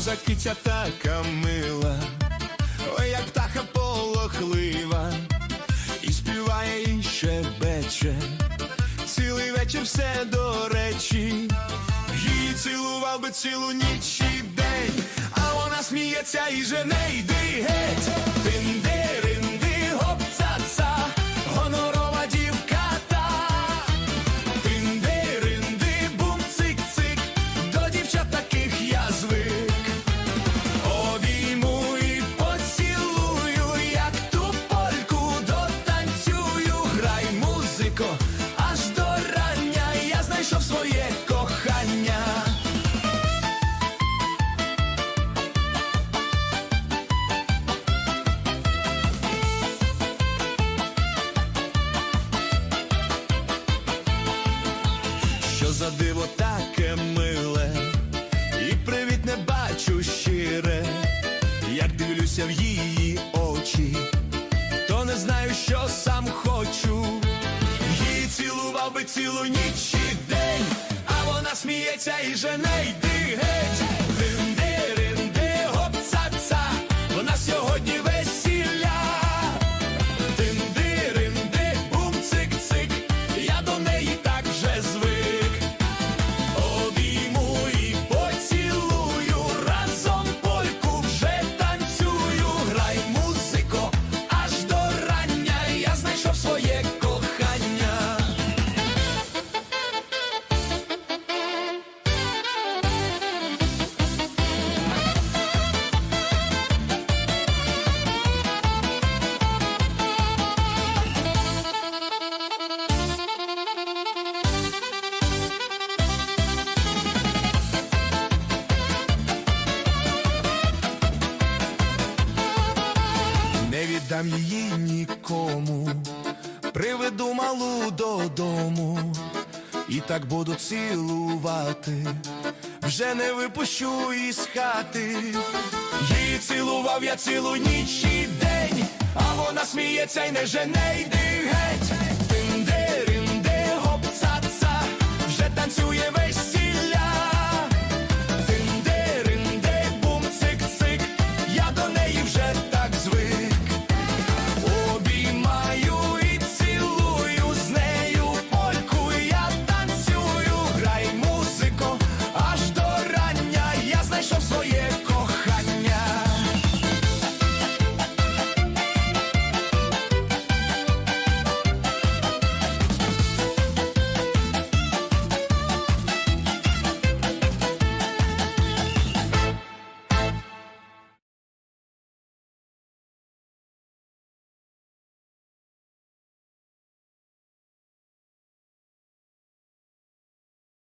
киця така мила, ой, як птаха полохлива, і співає, і щебече, цілий вечір все до речі, її цілував би цілу ніч і день, а вона сміється і жене йди. Геть. За диво таке миле, і привіт не бачу щире, як дивлюся в її очі, то не знаю, що сам хочу. Її цілував би цілу ніч і день, а вона сміється і жене йди геть. Віддам її нікому, приведу малу додому, і так буду цілувати, вже не випущу із хати. Її цілував я цілу ніч і день, а вона сміється й не жене йди геть. Тинди-ринди, гоп-ца-ца, вже танцює.